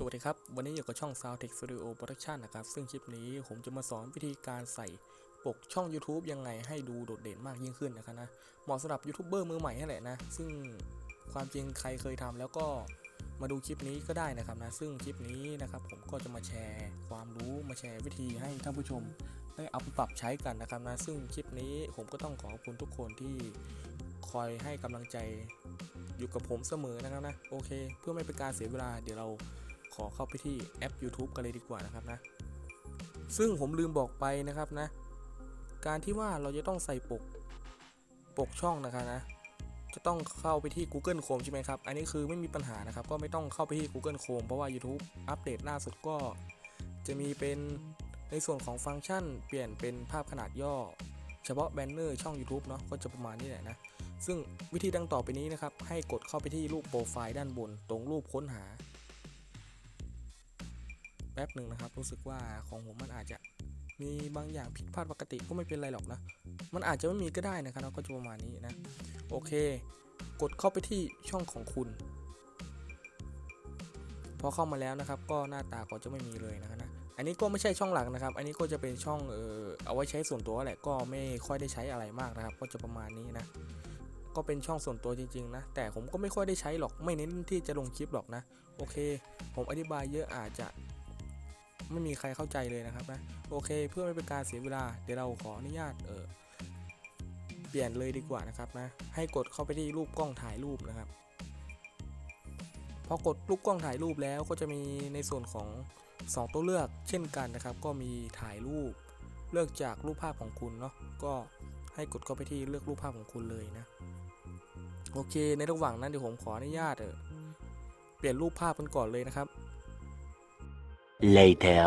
สวัสดีครับ วันนี้อยู่กับช่อง Sound Tech Studio Production นะครับ ซึ่งคลิปนี้ผมจะมาสอนวิธีการใส่ปกช่อง YouTube ยังไงให้ดูโดดเด่นมากยิ่งขึ้นนะครับนะเหมาะสำหรับยูทูบเบอร์มือใหม่นั่นแหละนะ ซึ่งความจริงใครเคยทำแล้วก็มาดูคลิปนี้ก็ได้นะครับนะ ซึ่งคลิปนี้นะครับผมก็จะมาแชร์ ความรู้มาแชร์วิธีให้ท่านผู้ชม ได้เอาไปปรับใช้กันนะครับนะ ซึ่งคลิปนี้ผมก็ต้องขอขอบคุณทุกคนที่คอยให้กำลังใจอยู่กับผมเสมอนะครับนะ โอเค เพื่อไม่เป็นการเสียเวลาเดี๋ยวเรา อเข้าไปที่แอป YouTube กันเลยดีกว่านะครับนะ ซึ่งผมลืมบอกไปนะครับนะ การที่ว่าเราจะต้องใส่ปกปกช่องนะครับนะ จะต้องเข้าไปที่ Google Chrome ใช่ไหมครับ อันนี้คือไม่มีปัญหานะครับ ก็ไม่ต้องเข้าไปที่ Google Chrome เพราะว่า YouTube อัปเดตล่าสุดก็ จะมีเป็นในส่วนของฟังก์ชัน เปลี่ยนเป็นภาพขนาดย่อ เฉพาะแบนเนอร์ช่อง YouTube เนาะก็จะประมาณนี้แหละนะ ซึ่งวิธีดังต่อไปนี้นะครับ ให้กดเข้าไปที่รูปโปรไฟล์ด้านบน ตรงรูปค้นหา ป๊บหนึ่งนะครับ รู้สึกว่าของผมมันอาจจะมีบางอย่างผิดพลาดปกติก็ไม่เป็นไรหรอกนะ มันอาจจะไม่มีก็ได้นะครับก็จะประมาณนี้นะ โอเค กดเข้าไปที่ช่องของคุณ พอเข้ามาแล้วนะครับ ก็หน้าตาก็จะไม่มีเลยนะครับนะอันนี้ก็ไม่ใช่ช่องหลักนะครับ อันนี้ก็จะเป็นช่องเออเอาไว้ใช้ส่วนตัวแหละก็ไม่ค่อยได้ใช้อะไรมากนะครับ ก็จะประมาณนี้นะ ก็เป็นช่องส่วนตัวจริงๆนะ แต่ผมก็ไม่ค่อยได้ใช้หรอก ไม่เน้นที่จะลงคลิปหรอกนะ โอเค ผมอธิบายเยอะอาจจะ ไม่มีใครเข้าใจเลยนะครับนะโอเค เพื่อไม่เป็นการเสียเวลาเดี๋ยวเราขออนุญาตเออเปลี่ยนเลยดีกว่านะครับนะให้กดเข้าไปที่รูปกล้องถ่ายรูปนะครับพอกดรูปกล้องถ่ายรูปแล้วก็จะมีในส่วนของ 2 ตัวเลือกเช่นกันนะครับ ก็มีถ่ายรูป เลือกจากรูปภาพของคุณเนาะก็ให้กดเข้าไปที่เลือกรูปภาพของคุณเลยนะ โอเค ในระหว่างนั้นเดี๋ยวผมขออนุญาตเออเปลี่ยนรูปภาพกันก่อนเลยนะครับ later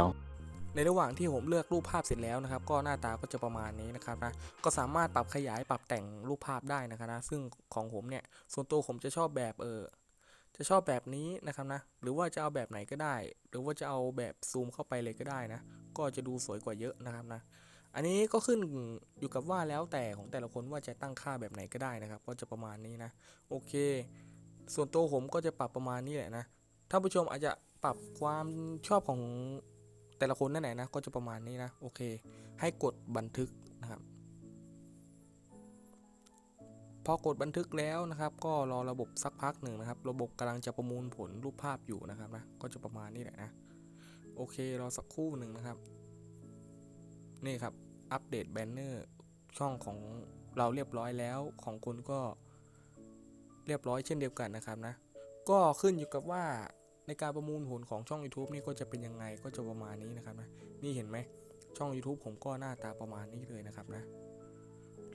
ในระหว่างที่ผมเลือกรูปภาพเสร็จแล้วนะครับ ก็หน้าตาก็จะประมาณนี้นะครับนะก็สามารถปรับขยายปรับแต่งรูปภาพได้นะครับนะซึ่งของผมเนี่ยส่วนตัวผมจะชอบแบบเออจะชอบแบบนี้นะครับนะหรือว่าจะเอาแบบไหนก็ได้ หรือว่าจะเอาแบบซูมเข้าไปเลยก็ได้นะ ก็จะดูสวยกว่าเยอะนะครับนะอันนี้ก็ขึ้นอยู่กับว่าแล้วแต่ของแต่ละคนว่าจะตั้งค่าแบบไหนก็ได้นะครับ ก็จะประมาณนี้นะโอเค ส่วนตัวผมก็จะปรับประมาณนี้แหละนะท่านผู้ชมอาจจะ ปรับความชอบของแต่ละคนนั่นแหละนะ ก็จะประมาณนี้นะ โอเค ให้กดบันทึกนะครับ พอกดบันทึกแล้วนะครับ ก็รอระบบสักพักหนึ่งนะครับ ระบบกำลังจะประมวลผลรูปภาพอยู่นะครับนะ ก็จะประมาณนี้แหละนะ โอเค รอสักครู่หนึ่งนะครับ นี่ครับ อัปเดตแบนเนอร์ช่องของเราเรียบร้อยแล้ว ของคุณก็เรียบร้อยเช่นเดียวกันนะครับนะ ก็ขึ้นอยู่กับว่า ในการประมูลผลของช่อง YouTube นี่ก็จะเป็นยังไงก็จะประมาณนี้นะครับนะนี่เห็นไหมช่อง YouTube ผมก็หน้าตาประมาณนี้เลยนะครับนะ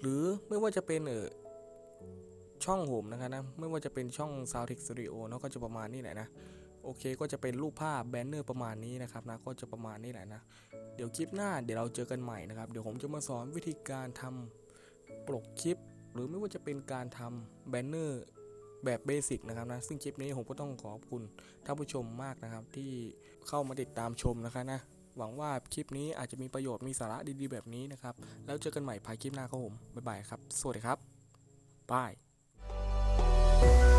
หรือไม่ว่าจะเป็นเออช่องผมนะครับนะไม่ว่าจะเป็นช่อง s o u n d t e c h Studio เนาะก็จะประมาณนี้แหละนะโอเคก็จะเป็นรูปภาพแบนเนอร์ประมาณนี้นะครับนะก็จะประมาณนี้แหละนะเดี๋ยวคลิปหน้าเดี๋ยวเราเจอกันใหม่นะครับเดี๋ยวผมจะมาสอนวิธีการทำปลกคลิป หรือไม่ว่าจะเป็นการทำแบนเนอร์ แบบเบสิกนะครับนะซึ่งคลิปนี้ผมก็ต้องขอบคุณท่านผู้ชมมากนะครับ ที่เข้ามาติดตามชมนะคะนะหวังว่าคลิปนี้อาจจะมีประโยชน์มีสาระดีๆแบบนี้นะครับ แล้วเจอกันใหม่ภายคลิปหน้าครับผมบ๊ายบายครับ สวัสดีครับบาย